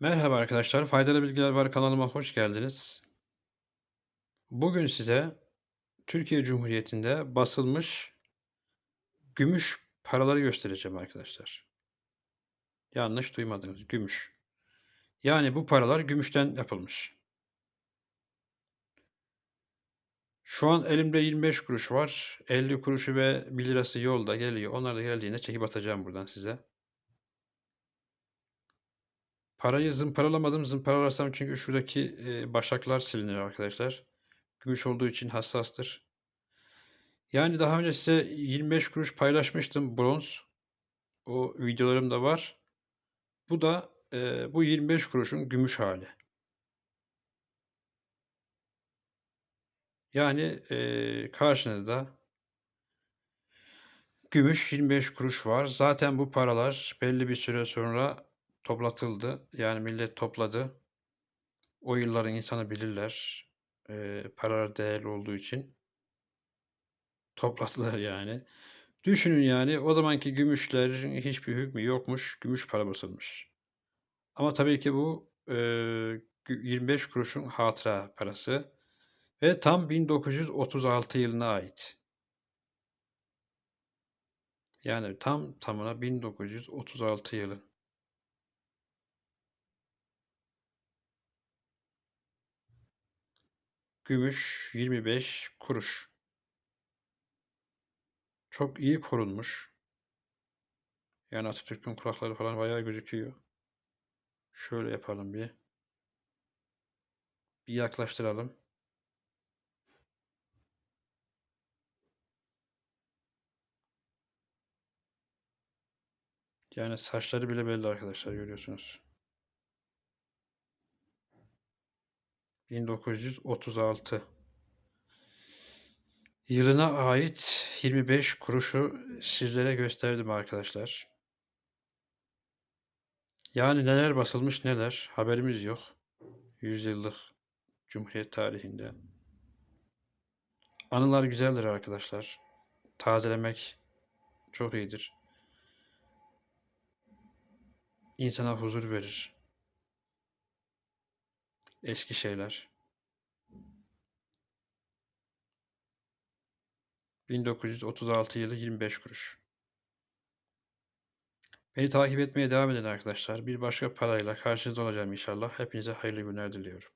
Merhaba arkadaşlar, Faydalı Bilgiler Var kanalıma hoş geldiniz. Bugün size Türkiye Cumhuriyeti'nde basılmış gümüş paraları göstereceğim arkadaşlar. Yanlış duymadınız, gümüş. Yani bu paralar gümüşten yapılmış. Şu an elimde 25 kuruş var. 50 kuruşu ve 1 lirası yolda geliyor. Onlar da geldiğinde çekip atacağım buradan size. Parayı zımparalamadım. Zımparalarsam çünkü şuradaki e, başaklar silinir arkadaşlar. Gümüş olduğu için hassastır. Yani daha önce size 25 kuruş paylaşmıştım bronz. O videolarım da var. Bu da e, bu 25 kuruşun gümüş hali. Yani e, karşında da gümüş 25 kuruş var. Zaten bu paralar belli bir süre sonra toplatıldı. Yani millet topladı. O yılların insanı bilirler. E, paralar değerli olduğu için. Topladılar yani. Düşünün yani o zamanki gümüşlerin hiçbir hükmü yokmuş. Gümüş para basılmış. Ama tabii ki bu e, 25 kuruşun hatıra parası ve tam 1936 yılına ait. Yani tam tamına 1936 yılı. Gümüş 25 kuruş. Çok iyi korunmuş. Yani Atatürk'ün kulakları falan bayağı gözüküyor. Şöyle yapalım bir. Bir yaklaştıralım. Yani saçları bile belli arkadaşlar görüyorsunuz. 1936 yılına ait 25 kuruşu sizlere gösterdim arkadaşlar. Yani neler basılmış neler haberimiz yok. 100 yıllık Cumhuriyet tarihinde. Anılar güzeldir arkadaşlar. Tazelemek çok iyidir. İnsana huzur verir. Eski şeyler. 1936 yılı 25 kuruş. Beni takip etmeye devam edin arkadaşlar. Bir başka parayla karşınızda olacağım inşallah. Hepinize hayırlı günler diliyorum.